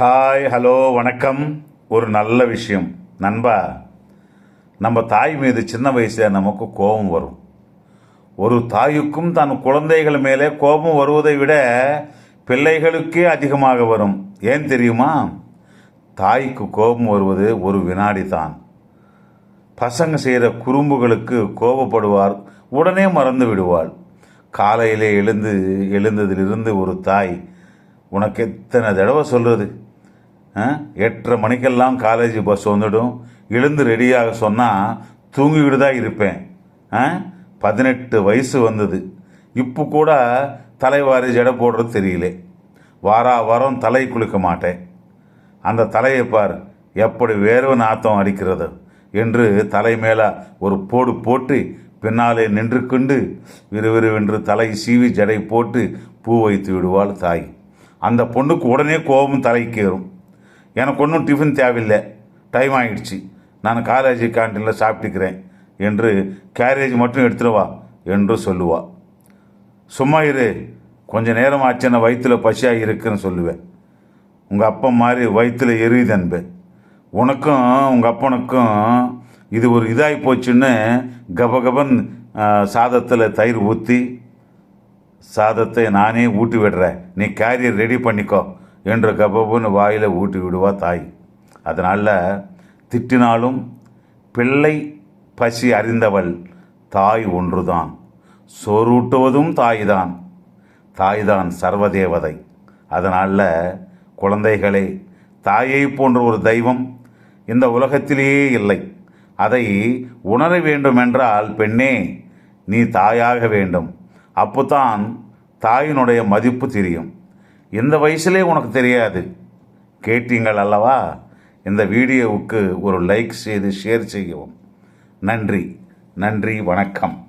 Hi hello வணக்கம். ஒரு நல்ல விஷயம். நண்பா நம்ம தாய் மீது சின்ன வயசில் நமக்கு கோபம் வரும். ஒரு தாய்க்கும் தன் குழந்தைகள் மேலே கோபம் வருவதை விட பிள்ளைகளுக்கே அதிகமாக வரும். ஏன் தெரியுமா? தாய்க்கு கோபம் வருவது ஒரு வினாடி தான். பசங்க செய்கிற குறும்புகளுக்கு கோபப்படுவார் உடனே மறந்து விடுவாள். காலையிலே எழுந்து எழுந்ததிலிருந்து ஒரு தாய் உனக்கு எத்தனை தடவை சொல்கிறது எட்டரை மணிக்கெல்லாம் காலேஜ் பஸ் வந்துடும். எழுந்து ரெடியாக சொன்னால் தூங்கிக்கிட்டு தான் இருப்பேன். ஆ? பதினெட்டு வயசு வந்தது. இப்போ கூட தலைவாரி ஜடை போடுறது தெரியல. வாரா வாரம் தலை குளிக்க மாட்டேன். அந்த தலையை பார் எப்படி வேர்வை நாத்தம் அடிக்கிறது என்று தலை மேலே ஒரு போடு போட்டு பின்னாலே நின்று கொண்டு விறுவிறுவென்று தலை சீவி ஜடை போட்டு பூ வைத்து விடுவாள் தாய். அந்த பொண்ணுக்கு உடனே கோபம் தலைக்கு ஏறும் எனக்கு ஒன்றும் டிஃபன் தேவையில்லை. டைம் ஆகிடுச்சு நான் காலேஜ் கேண்டீனில் சாப்பிட்டுக்கிறேன் என்று கேரேஜ் மட்டும் எடுத்துட்டு வா என்று சொல்லுவா. சும்மா இரு. கொஞ்ச நேரம் ஆச்சுன்னா வயிற்றுல பசியாக இருக்குன்னு சொல்லுவேன். உங்கள் அப்பா மாதிரி வயிற்றுல எரியுது அன்பு. உனக்கும் உங்கள் அப்பனுக்கும் இது ஒரு இதாகி போச்சுன்னு கபகபன் சாதத்தில் தயிர் ஊற்றி சாதத்தை நானே ஊட்டி விடுறேன். நீ கேரியர் ரெடி பண்ணிக்கோ. என்று கபப்புன்னு வாயில் ஊட்டி விடுவா தாய். அதனால் திட்டினாலும் பிள்ளை பசி அறிந்தவள் தாய் ஒன்றுதான். சோறூட்டுவதும் தாய்தான். தாய்தான் சர்வதேவதை. அதனால் குழந்தைகளே தாயை போன்ற ஒரு தெய்வம் இந்த உலகத்திலேயே இல்லை. அதை உணர வேண்டுமென்றால் பெண்ணே நீ தாயாக வேண்டும். அப்போதான் தாயினுடைய மதிப்பு தெரியும். இந்த வயசுலே உனக்கு தெரியாது? கேட்டீங்கள் அல்லவா? இந்த வீடியோவுக்கு ஒரு லைக் செய்து ஷேர் செய்யவும். நன்றி. நன்றி வணக்கம்.